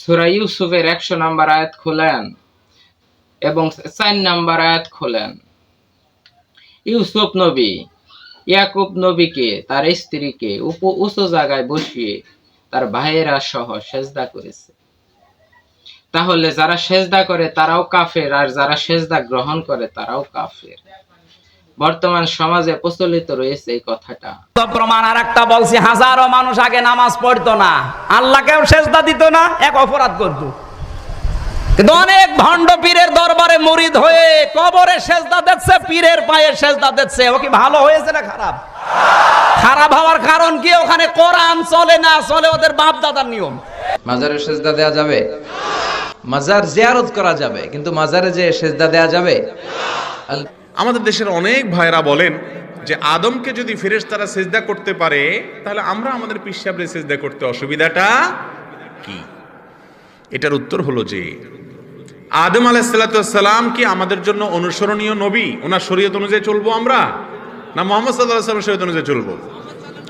সুরা ইউসুফের একশো নাম্বার আয়াত খোলেন এবং চার নাম্বার আয়াত খোলেন। ইউসুফ নবী, ইয়াকুব নবীকে, তার স্ত্রীকে উপ উঁচু জায়গায় বসিয়ে তার ভাইয়েরা সহ সেজদা করেছে। তাহলে যারা সেজদা করে তারাও কাফের, আর যারা সেজদা গ্রহণ করে তারাও কাফের। বর্তমান সমাজে প্রচলিত রয়েছে এই কথাটা। তো প্রমাণ আর একটা বলছি হাজারো মানুষ আগে নামাজ পড়তো না। আল্লাহকেও সেজদা দিত না এক অপরাধ করত। কিন্তু অনেক ভণ্ড পীরের দরবারে মুরিদ হয়ে কবরে সেজদা দিচ্ছে পীরের পায়ে সেজদা দিচ্ছে। ও কি ভালো হয়েছে না খারাপ? খারাপ হওয়ার কারণ কি? ওখানে কোরআন চলে না চলে ওদের বাপ দাদার নিয়ম। মাজারে সেজদা দেয়া যাবে? মাজার জিয়ারত করা যাবে কিন্তু মাজারে যে সেজদা দেয়া যাবে? আল- আমাদের দেশের অনেক ভাইরা বলেন যে আদমকে যদি ফেরেস তারা সেজদা করতে পারে, তাহলে আমরা আমাদের পিসাবরে সেজদা করতে অসুবিধাটা কি? এটার উত্তর হলো যে, আদম আলাইসাল্লাম কি আমাদের জন্য অনুসরণীয় নবী? ওনার শরীয়ত অনুযায়ী চলবো আমরা? না মোহাম্মদ সাল্লাহ শরীয়ত অনুযায়ী চলবো?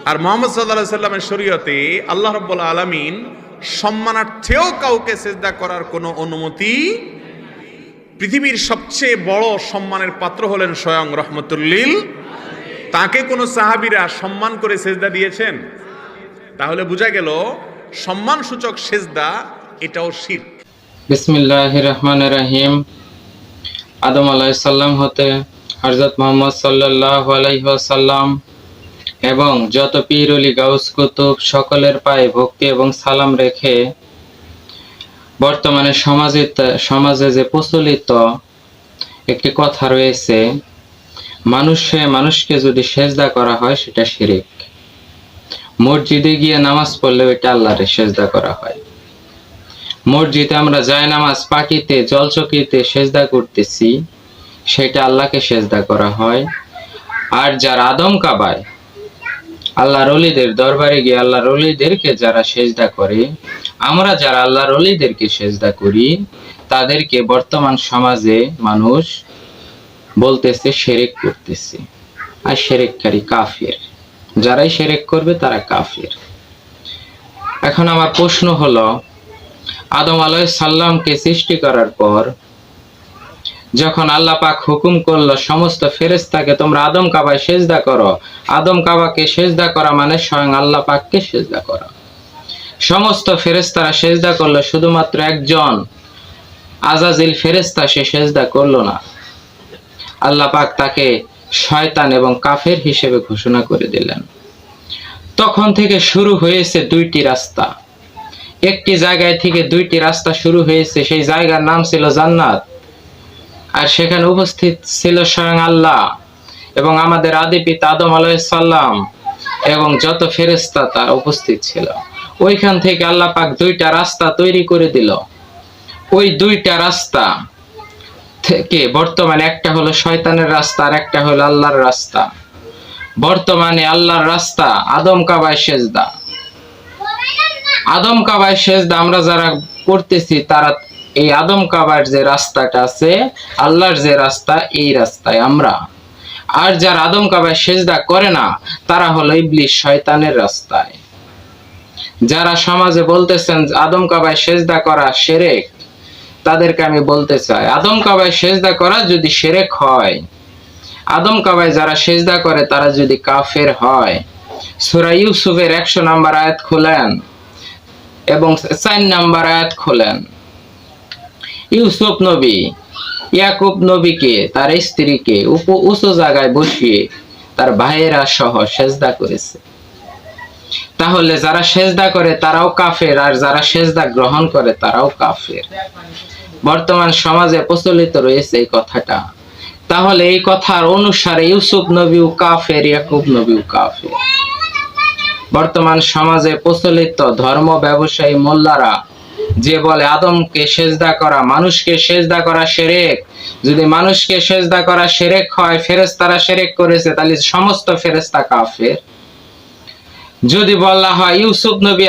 আর মোহাম্মদ সাল্লাহ সাল্লামের শরীয়তে আল্লাহ রব্বুল আলমিন সম্মানার্থেও কাউকে সেজদা করার কোনো অনুমতি পৃথিবীর সবচেয়ে বড় সম্মানের পাত্র হলেন স্বয়ং রহমতুল্লিল। তাকে কোনো সাহাবিরা সম্মান করে সেজদা দিয়েছেন? তাহলে বোঝা গেল সম্মান সূচক সেজদা এটাও শির। বিসমিল্লাহ রহমান রাহিম। আদম আলাইসাল্লাম হতে হজরত মোহাম্মদ সাল্লাহ আলাইসাল্লাম এবং যত পীর, অলি, গাউস, কুতুব সকলের পায়ে ভক্তি এবং সালাম রেখে বর্তমানে সমাজে সমাজে যে প্রচলিত একটি কথা রয়েছে, মানুষে, মানুষকে যদি সেজদা করা হয়, সেটা শিরিক। মসজিদে গিয়ে নামাজ পড়লে ওইটা আল্লাহরে সেজদা করা হয়। মসজিদে আমরা যায় নামাজ পাটিতে, জলচকিতে সেজদা করতেছি, সেটা আল্লাহকে সেজদা করা হয়। আর যার আদম কাবায় আল্লাহর অলিদের দরবারে গিয়ে আল্লাহর অলিদেরকে যারা সেজদা করে, আমরা যারা আল্লাহর অলিদেরকে সেজদা করি, তাদেরকে বর্তমান সমাজে মানুষ বলতেছে সেরেক করতেছে। আর সেরেককারী কাফের। যারাই সেরেক করবে তারা কাফের। এখন আমার প্রশ্ন হলো, আদম আলাইহিস সাল্লামকে সৃষ্টি করার পর যখন আল্লাহ পাক হুকুম করল, সমস্ত ফেরেশতাকে তোমরা আদম কাবায় সেজদা করো। আদম কাবাকে সেজদা করা মানে স্বয়ং আল্লাহ পাককে সেজদা করা। সমস্ত ফেরেশতারা সেজদা করল, শুধুমাত্র একজন। আজাজিল ফেরেশতা সে সেজদা করল না। আল্লাহ পাক তাকে শয়তান এবং কাফের হিসেবে ঘোষণা করে দিলেন। তখন থেকে শুরু হয়েছে দুইটি রাস্তা। একটি জায়গায় থেকে দুইটি রাস্তা শুরু হয়েছে, সেই জায়গার নাম ছিল জান্নাত। আর সেখানে উপস্থিত ছিল স্বয়ং আল্লাহ এবং আমাদের আদি পিতা আদম আলাইসাল্লাম এবং যত ফেরেস্তা তার উপস্থিত ছিল। ওইখান থেকে আল্লাহ পাক দুইটা রাস্তা তৈরি করে দিল। ওই দুইটা রাস্তা থেকে বর্তমানে একটা হলো শয়তানের রাস্তা আর একটা হলো আল্লাহর রাস্তা। বর্তমানে আল্লাহর রাস্তা আদম কাবায় সেজদা। আদম কাবায় সেজদা আমরা যারা করতেছি তারা এই আদম কাবার যে রাস্তাটা আছে, আল্লাহর যে রাস্তা, এই রাস্তায় আমরা। আর যারা আদম কাবায় সেজদা করে না, তারা হলো ইবলিশ শয়তানের রাস্তায়। যারা সমাজে বলতেছেন আদম কাবায় সেজদা করা সেরেক, তাদেরকে আমি বলতে চাই, আদম কাবায় সেজদা করা যদি সেরেক হয়, আদম কাবায় যারা সেজদা করে, তারা যদি কাফের হয়। সূরা ইউসুফের একশো নাম্বার আয়াত খোলেন এবং চার নাম্বার আয়াত খোলেন। ইউসুফ নবী, ইয়াকুব নবীকে, তার স্ত্রীকে উপ উঁচু জায়গায় বসিয়ে তার ভাইয়েরা সহ সেজদা করেছে। তাহলে যারা সেজদা করে তারাও কাফের, আর যারা সেজদা গ্রহণ করে তারাও কাফের। বর্তমান সমাজে প্রচলিত রয়েছে এই কথাটা। তাহলে এই কথার অনুসারে ইউসুফ নবীও কাফের, ইয়াকুব নবীও কাফের। বর্তমান সমাজে প্রচলিত ধর্ম ব্যবসায়ী মোল্লারা যে বলে, আদমকে সেজদা করা, মানুষকে সেজদা করা সেরেক। যদি মানুষকে সেজদা করা সেরেক হয় ফেরেস্তারা সেরেক করেছে, তাহলে সমস্ত ফেরেস্তা কাফের। যদি বলা হয়, ইউসুফ নবী,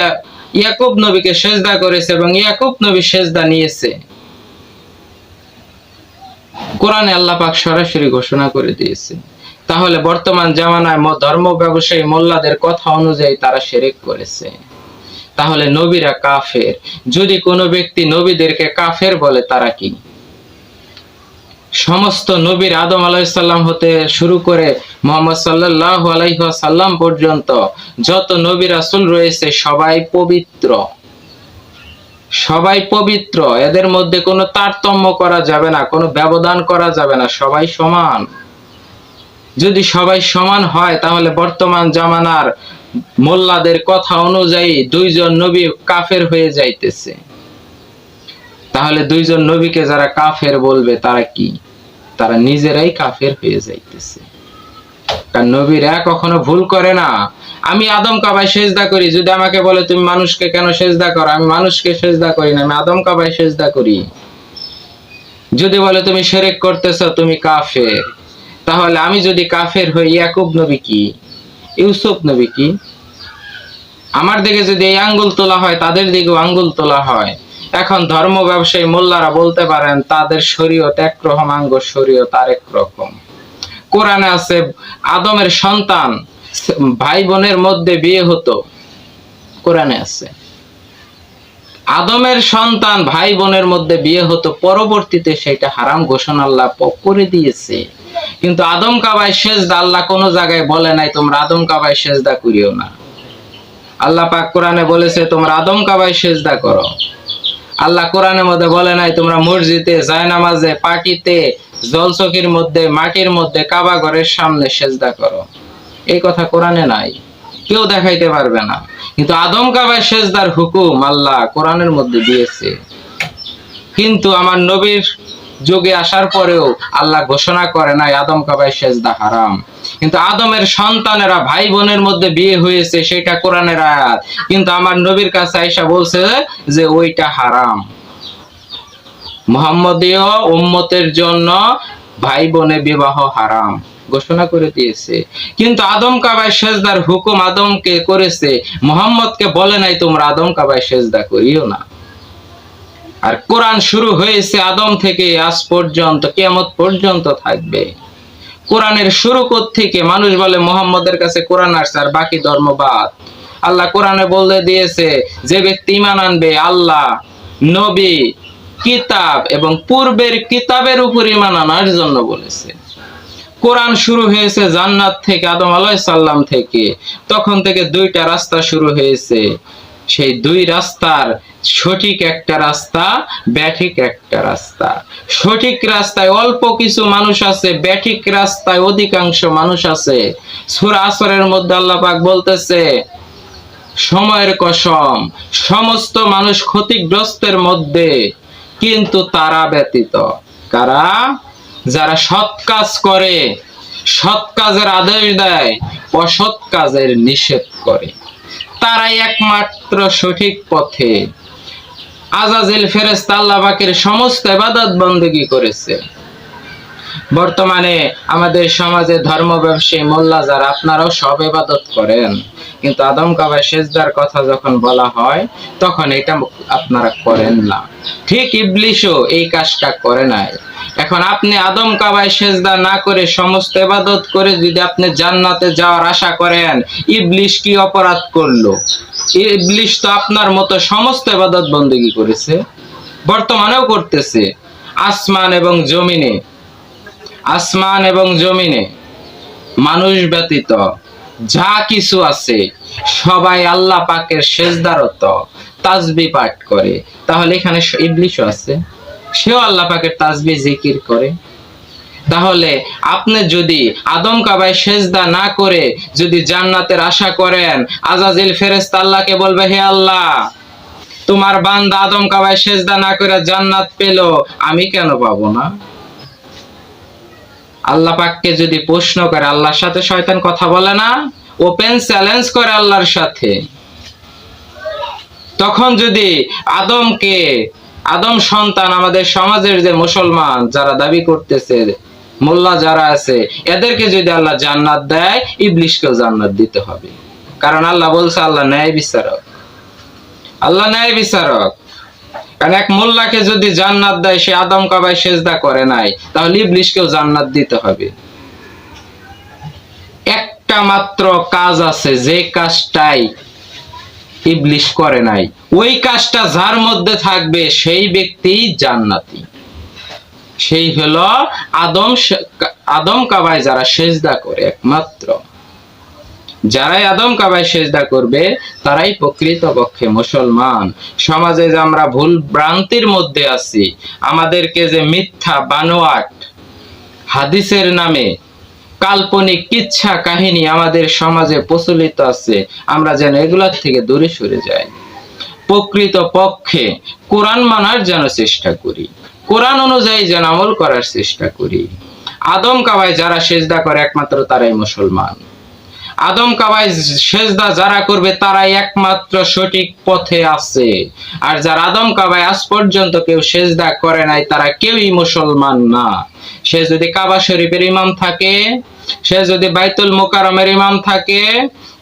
ইয়াকুব নবীকে সেজদা করেছে এবং ইয়াকুব নবী সেজদা নিয়েছে। কোরআনে আল্লাহ পাক সরাসরি ঘোষণা করে দিয়েছে। তাহলে বর্তমান জামানায় ধর্ম ব্যবসায়ী মোল্লাদের কথা অনুযায়ী তারা সেরেক করেছে। তাহলে নবীরা কাফের। যদি কোনো ব্যক্তি নবীদেরকে কাফের বলে, তারা কি? সমস্ত নবীর আদম আলাইসাল্লাম হতে শুরু করে মোহাম্মদ সাল্লাহ আলাইসাল্লাম পর্যন্ত যত নবী রাসুল রয়েছে, সবাই পবিত্র। সবাই পবিত্র। এদের মধ্যে কোনো তারতম্য করা যাবে না, কোনো ব্যবধান করা যাবে না, সবাই সমান। যদি সবাই সমান হয়, তাহলে বর্তমান জামানার মোল্লাদের কথা অনুযায়ী দুইজন নবী কাফের হয়ে যাইতেছে। তাহলে দুইজন নবীকে যারা কাফের বলবে, তারা কি? তারা নিজেরাই কাফের হয়ে যাইতেছে। কারণ নবীরা কখনো ভুল করে না। আমি আদম কাবায় সেজদা করি, যদি আমাকে বলে তুমি মানুষকে কেন সেজদা করো? আমি মানুষকে সেজদা করি না, আমি আদম কাবায় সেজদা করি। যদি বলে তুমি সেরেক করতেছ, তুমি কাফের। তাহলে আমি যদি কাফের হই, ইয়াকুব নবী কি? ইউসুফ নবী কি? আমার দিকে যদি এই আঙ্গুল তোলা হয়, তাদের দিকেও আঙ্গুল তোলা হয়। এখন ধর্ম ব্যবসায়ী মোল্লারা বলতে পারেন, তাদের শরীয়ত একরকম আঙ্গ শরীয়ত আরেক রকম। কোরআনে আছে, আদমের সন্তান ভাই বোনের মধ্যে বিয়ে হতো। কোরআনে আছে। আদমের সন্তান ভাই বোনের মধ্যে বিয়ে হতো, পরবর্তীতে সেটা হারাম ঘোষণা আল্লাহ করে দিয়েছে। কিন্তু আদম কাবায় সেজদা আল্লাহ কোনো জায়গায় বলে নাই, তোমরা আদম কাবায় সেজদা করিও না। আল্লাহ পাক কোরআনে বলেছে, তোমরা আদম কাবায় সেজদা করো। আল্লাহ কোরআনের মধ্যে বলে নাই, তোমরা মসজিদে, জায়নামাজে পাটিতে জলচকির মধ্যে, মাটির মধ্যে, কাবা ঘরের সামনে সেজদা করো। এই কথা কোরআনে নাই। কেউ দেখাইতে পারবে না। কিন্তু আদম কাবায় সেজদার হুকুম আল্লাহ কোরআনের মধ্যে দিয়েছে। কিন্তু আমার নবীর যুগে আসার পরেও আল্লাহ ঘোষণা করে নাই আদম কাবায় সেজদা হারাম। কিন্তু আদমের সন্তানেরা ভাই বোনের মধ্যে বিয়ে হয়েছে, সেটা কোরআনের আয়াত। কিন্তু আমার নবীর কাছে আইসা বলছে যে ওইটা হারাম। মোহাম্মদীয় উম্মতের জন্য ভাই বোনে বিবাহ হারাম। ঘোষণা করে দিয়েছে। কিন্তু আদম কাবায় সেজদার হুকুম আদমকে করেছে। মোহাম্মদকে বলে নাই তোমরা আদম কাবায় সেজদা করিও না। আর কোরআন শুরু হয়েছে আদম থেকে, আজ পর্যন্ত, কিয়ামত পর্যন্ত থাকবে। কোরআনের শুরু থেকে মানুষ বলে, মোহাম্মদের কাছে কোরআন আসছে আর বাকি ধর্মবাদ আল্লাহ কোরআনে বলে দিয়েছে, যে ব্যক্তি ইমান আনবে, আল্লাহ, নবী, কিতাব এবং পূর্বের কিতাবের উপর ইমান আনার জন্য বলেছে। কোরআন শুরু হয়েছে জান্নাত থেকে, আদম আলাইহিস সাল্লাম থেকে। তখন থেকে দুইটা রাস্তা শুরু হয়েছে। সেই দুই রাস্তার সঠিক একটা রাস্তা, ব্যাঠিক একটা রাস্তা। সঠিক রাস্তায় অল্প কিছু মানুষ আছে, ব্যাঠিক রাস্তায় অধিকাংশ মানুষ আছে। সূরা আসরের মধ্যে আল্লাহ পাক বলতেছে, সময়ের কসম, সমস্ত মানুষ ক্ষতিগ্রস্তের মধ্যে, কিন্তু তারা ব্যতীত। কারা? যারা সৎ কাজ করে, সৎ কাজের আদেশ দেয়, অসৎ কাজের নিষেধ করে। তারাই একমাত্র সঠিক পথে। আজাজিল ফেরেস্তা আল্লাহ পাকের সমস্ত ইবাদত বন্দেগী করেছে। বর্তমানে আমাদের সমাজে ধর্ম ব্যবসায়ী মোল্লা যারা, আপনারাও সব ইবাদত করেন। কিন্তু আদম কাবায় সেজদার কথা যখন বলা হয়, তখন এটা আপনারা করেন না। ঠিক ইবলিশও এই কাজটা করে নাই। এখন আপনি আদম কাবায় সেজদা না করে সমস্ত ইবাদত করে যদি আপনি জান্নাতে যাওয়ার আশা করেন, ইবলিশ কি অপরাধ করল? ইবলিশ তো আপনার মতো সমস্ত ইবাদত বন্দেগী করেছে, বর্তমানেও করতেছে। আসমান এবং জমিনে আসমান এবং জমিনে মানুষ ব্যতীত যা কিছু আছে সবাই আল্লাহ পাকের সেজদারত তাজবি পাঠ করে। তাহলে এখানে ইবলিশও আছে। সেও আল্লাহ পাকের তাজবি জিকির করে। তাহলে আপনি যদি আদম কাবায় সেজদা না করে যদি জান্নাতের আশা করেন, আজাজিল ফেরেস্তা আল্লাহকে বলবে, হে আল্লাহ, তোমার বান্দা আদম কাবায় সেজদা না করে জান্নাত পেল, আমি কেন পাবো না? আল্লাহ পাককে যদি প্রশ্ন করে, আল্লাহর সাথে শয়তান কথা বলে না ওপেন চ্যালেঞ্জ করে আল্লাহর সাথে। তখন যদি আদমকে, আদম সন্তান আমাদের সমাজের যে মুসলমান যারা দাবি করতেছে, মোল্লা যারা আছে, এদেরকে যদি আল্লাহ জান্নাত দেয়, ইবলিশকেও জান্নাত দিতে হবে। কারণ আল্লাহ বলছে, আল্লাহ ন্যায় বিচারক। আল্লাহ ন্যায় বিচারক। কারণ এক মোল্লাকে যদি জান্নাত দেয়, সে আদম কাবায় সেজদা করে নাই, তাহলে ইবলিশকেও জান্নাত দিতে হবে। একটা মাত্র কাজ আছে, যে কাজটাই ইবলিশ করে নাই। ওই কাজটা যার মধ্যে থাকবে, সেই ব্যক্তি জান্নাতি। সেই হলো আদম আদম কাবায় যারা সেজদা করে, একমাত্র। যারাই আদম কাবায় সেজদা করবে, তারাই প্রকৃতপক্ষে মুসলমান। সমাজে যে আমরা ভুল ভ্রান্তির মধ্যে আছি, আমাদেরকে যে মিথ্যা বানোয়াট হাদিসের নামে কাল্পনিক কিচ্ছা কাহিনী আমাদের সমাজে প্রচলিত আছে, আমরা যেন এগুলোর থেকে দূরে সরে যাই। প্রকৃত পক্ষে কোরআন মানার যেন চেষ্টা করি, কোরআন অনুযায়ী যেন আমল করার চেষ্টা করি। আদম কাবায় যারা সেজদা করে, একমাত্র তারাই মুসলমান। আদম কাবায় সেজদা যারা করবে তারাই একমাত্র সঠিক পথে আছে। আর যারা আদম কাবায় আজ পর্যন্ত কেউ সেজদা করে নাই, তারা কেউই মুসলমান না। সে যদি কাবা শরীফের ইমাম থাকে, সে যদি বাইতুল মোকারমের ইমাম থাকে,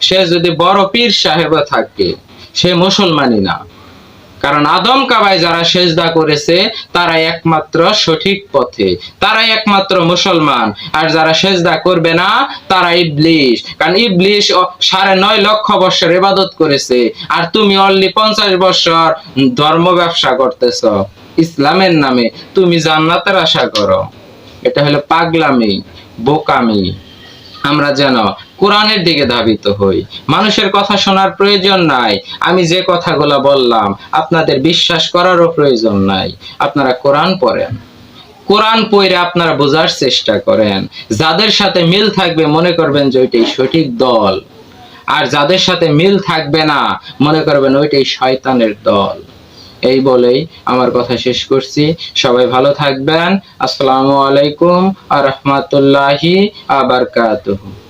সে যদি বড় পীর সাহেব থাকে, সে মুসলমানই না। কারণ আদম কাবায় যারা সেজদা করেছে তারাই একমাত্র সঠিক পথে। তারাই একমাত্র মুসলমান। আর যারা সেজদা করবে না, তারা ইবলিশ। কারণ ইবলিশ সাড়ে নয় লক্ষ বছর ইবাদত করেছে। আর তুমি অনলি পঞ্চাশ বছর ধর্ম ব্যবসা করতেছ। ইসলামের নামে তুমি জান্নাতের আশা করো। এটা হলো পাগলামি, বোকামি। আমরা যেন কোরআনের দিকে ধাবিত হই। মানুষের কথা শোনার প্রয়োজন নাই। আমি যে কথাগুলো বললাম, আপনাদের বিশ্বাস করারও প্রয়োজন নাই। আপনারা কোরআন পড়েন। কোরআন পড়ে আপনারা বোঝার চেষ্টা করেন। যাদের সাথে মিল থাকবে, মনে করবেন যে ওইটাই সঠিক দল। আর যাদের সাথে মিল থাকবে না, মনে করবেন ওইটাই শয়তানের দল। এই বলেই আমার কথা শেষ করছি। সবাই ভালো থাকবেন। আসসালামু আলাইকুম আ রহমতুল্লাহি আবার